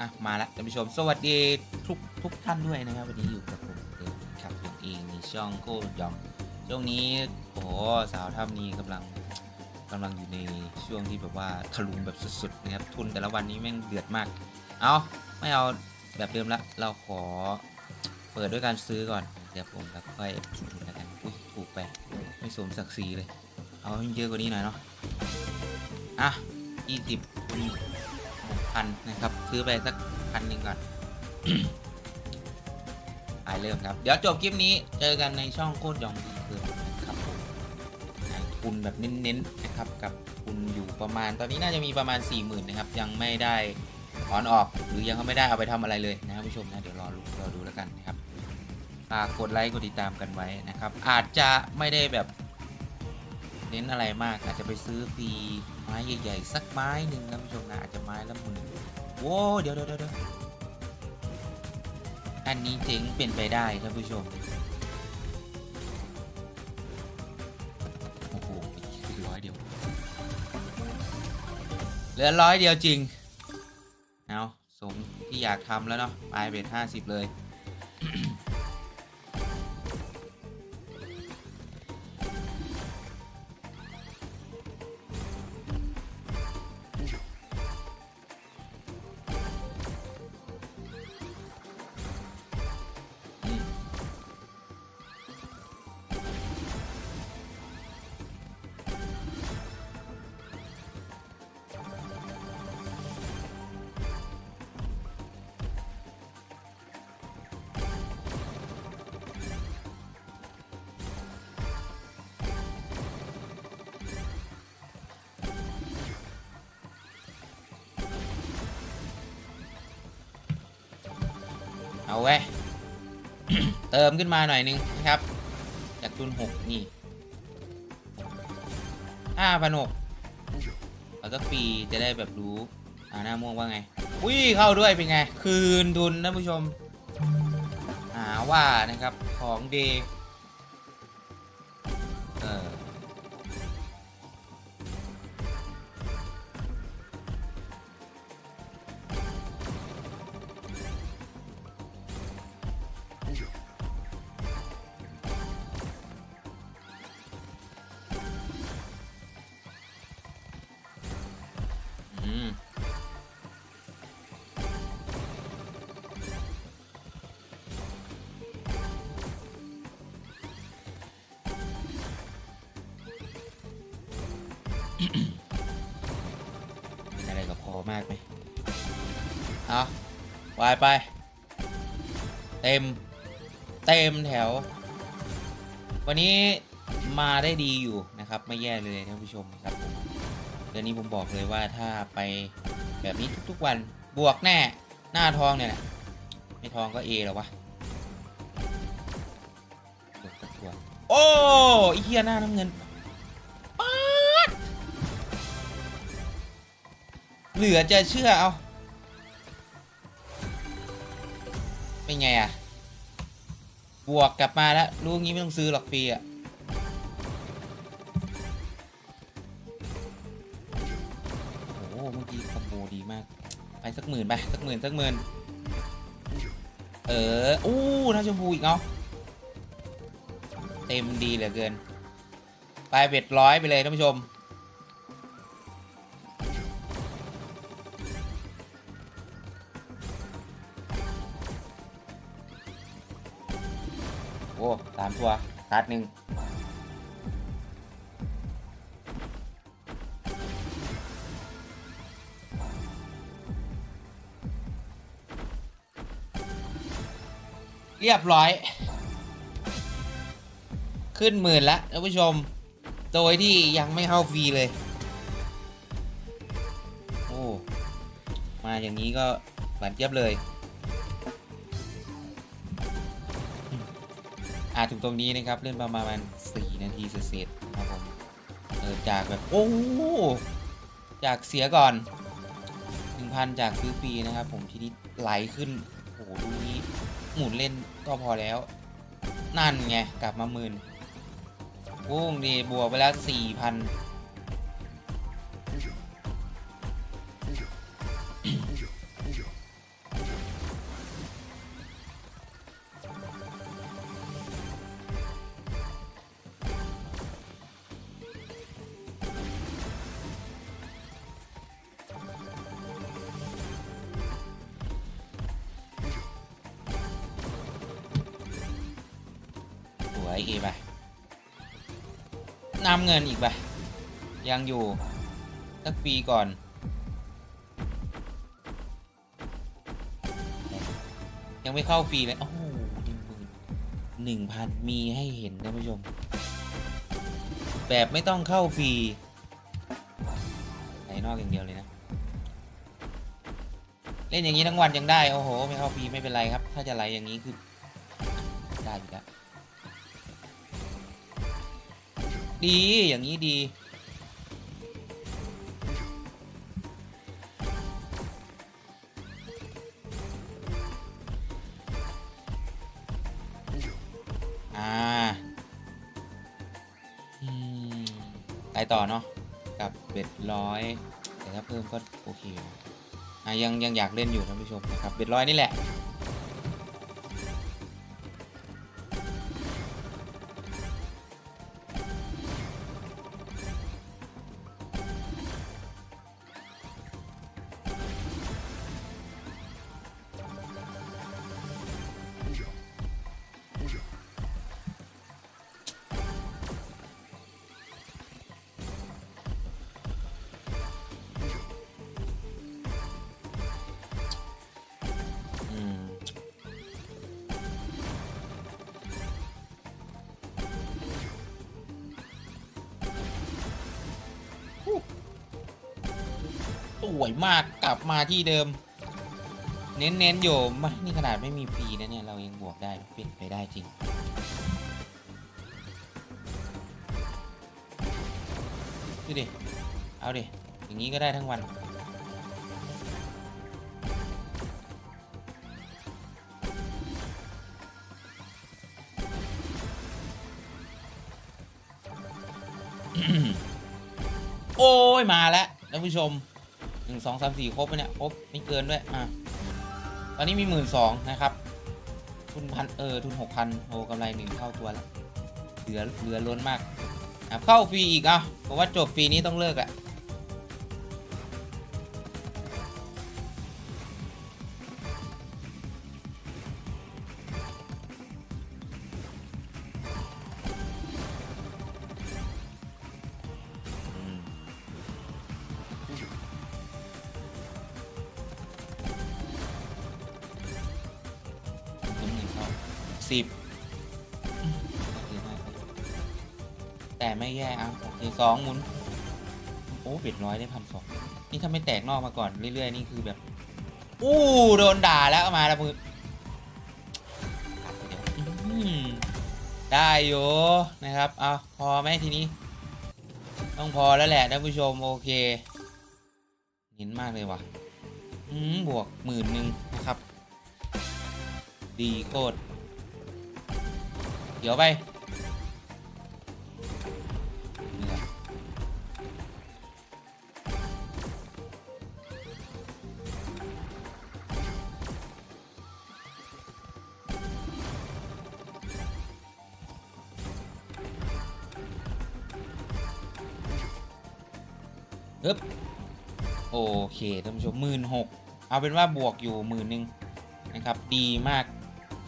อะมาละท่านผู้ชม สวัสดีทุกทุกท่านด้วยนะครับ วันนี้อยู่กับผมเดิมครับอย่เองในช่องโก้ยองช่วงนี้โอ้โหสาวท่านี้กำลังกำลังอยู่ในช่วงที่แบบว่าทะลุแบบสุดๆนะครับทุนแต่ละวันนี้แม่งเดือดมาก เอาไม่เอาแบบเดิมละเราขอเปิดด้วยการซื้อก่อนเดี๋ยวผมแล้วค่อยดูแล้วกันอุ้ยถูกไปไม่สมศักดิ์ศรีเลย เอาให้เยอะกว่านี้หน่อยเนาะอะยี่สิบ พันนะครับ ซื้อไปสักพันหนึ่งก่อนไปเริ่มครับ เดี๋ยวจบคลิปนี้เจอกันในช่องโคตรยองดีคืนนะครับผมทุนแบบเน้นๆนะครับ กับทุนอยู่ประมาณ ตอนนี้น่าจะมีประมาณ 4 0,000นะครับ ยังไม่ได้ถอนออกหรือยังไม่ได้เอาไปทำอะไรเลยนะครับผู้ชมนะเดี๋ยวรอรู้รอดูแล้วกันนะครับฝากกดไลค์กดติดตามกันไว้นะครับ อาจจะไม่ได้แบบ เน้นอะไรมากอาจจะไปซื้อฟีไม้ใหญ่ๆ สักไม้หนึ่งนะผู้ชมนะอาจจะไม้ละหมื่นโว้เดี๋ยวเดี๋ยวเดี๋ยวอันนี้เจ๋งเป็นไปได้ท่านผู้ชมโอ้โหร้อยเดียวเหลือร้อยเดียวจริงเอาสมที่อยากทำแล้วเนาะปลายเบ็ดห้าสิบเลย เอาไว้ยเติมขึ้นมาหน่อยนึงนะครับ จากทุนหกนี่ห้าพันหกเอาสักปีจะได้แบบรู้อาหน้าม่วงว่าไง อุ้ยเข้าด้วยเป็นไง คืนทุนนะผู้ชม หาว่านะครับของดีเด อะไรกับคอมากไหมเอาวายไป เต็ม เต็มแถว วันนี้มาได้ดีอยู่นะครับ ไม่แย่เลยท่านผู้ชมครับผมเดือนนี้ผมบอกเลยว่าถ้าไปแบบนี้ทุกๆวันบวกแน่ หน้าทองเนี่ยแหละไม่ทองก็เอแล้ววะโอ้อีเหี้ยหน้าน้ำเงิน เหลือจะเชื่อเอาเป็นไงอะบวกกลับมาแล้วรู้งี้ไม่ต้องซื้อหรอกฟรีอะโอ้โหเมื่อกี้คอมโบดีมาก ไปสักหมื่นไปสักหมื่นสักหมื่นเอออู้น้าชมพูอีกเนาะเต็มดีเหลือเกิน ไปเบ็ดร้อยไปเลยท่านผู้ชมามตัวคาร์ดหนึ่งเรียบร้อย ขึ้นหมื่นแล้วท่านผู้ชม โดยที่ยังไม่เข้าฟรีเลย โอ้ มาอย่างนี้ก็หวานเจี๊ยบเลยาถึงตรงนี้นะครับ เล่นประมาณ 4 นาทีเสร็จครับเออจากแบบ โอ้จากเสียก่อน 1,000 จากซื้อฟรีนะครับ ผมทีนี้ไหลขึ้นโอ้โหตรงนี้หมุนเล่นก็พอแล้ว นั่นไง กลับมาหมื่นพุ่งดีบวกไปแล้ว4,000 ไอเอไปนำเงินอีกไปยังอยู่สักปีก่อนยังไม่เข้าฟรีเลย โอ้โหหนึ่งหมื่นหนึ่งพันมีให้เห็นท่านผู้ชม แบบไม่ต้องเข้าฟรีไหนนอกอย่างเดียวเลยนะ เล่นอย่างนี้ทั้งวันยังได้ โอ้โห ไม่เข้าฟรีไม่เป็นไรครับ ถ้าจะไหลอย่างนี้คือ ได้อยู่แล้ว ดีอย่างนี้ดี อ่าอืมไปต่อเนาะกับเบ็ดร้อยแต่ถ้าเพิ่มก็โอเคอะยังยังอยากเล่นอยู่ท่านผู้ชมนะครับเบ็ดร้อยนี่แหละ วยมากกลับมาที่เดิม เน้นๆอยู่ไม่นี่ขนาดไม่มีฟรีนะเนี่ย เรายังบวกได้เป็นไปได้จริงดูดิ เอาดิ อย่างนี้ก็ได้ทั้งวันโอ้ย มาแล้วท่านผู้ชม นึ่งสองสามสี่ครบไปเนี่ยครบไม่เกินด้วยอะตอนนี้มีหมื่นสองนะครับทุนพันเออทุนหกพันโอ้กำไรหนึ่งเท่าตัวแล้วเหลือเหลือล้นมากเข้าฟรีอีกอะผมว่าจบฟรีนี้ต้องเลิกอะ สิบแต่ไม่แย่อะโอเคสองหมุน โอ้เบ็ดร้อยได้พันสองนี่ถ้าไม่แตกนอกมาก่อนเรื่อยๆ นี่คือแบบ อู้โดนด่าแล้วมาแล้วมือได้อยู่นะครับเอาพอไหมทีนี้ ต้องพอแล้วแหละท่านผู้ชมโอเคเห็นมากเลยว่ะ อืมบวกหมื่นหนึ่งนะครับ ดีโคตร เดี๋ยวไปเอ๊บโอเคท่านผู้ชมหมื่นหกเอาเป็นว่าบวกอยู่หมื่นหนึ่งนะครับ ดีมาก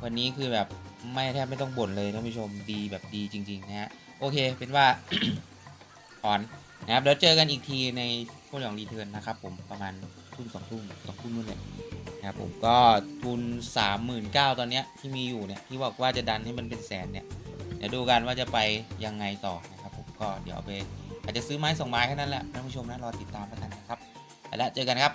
วันนี้คือแบบ ไม่แทบไม่ต้องบ่นเลยท่านผู้ชมดีแบบดีจริง ๆ นะฮะ โอเคเป็นว่า ถอนนะครับเดี๋ยวเจอกันอีกทีในพวกของรีเทิร์นนะครับผมประมาณทุ่มสองทุ่มสองทุ่มนู่นเลยนะครับผมก็ทุนสามหมื่นเก้าตอนเนี้ยที่มีอยู่เนี่ยที่บอกว่าจะดันให้มันเป็นแสนเนี่ยเดี๋ยวดูกันว่าจะไปยังไงต่อนะครับผมก็เดี๋ยวไปอาจจะซื้อไม้สองไม้แค่นั้นแหละท่านผู้ชมนะรอติดตามแล้วกันนะครับแล้วเจอกันครับ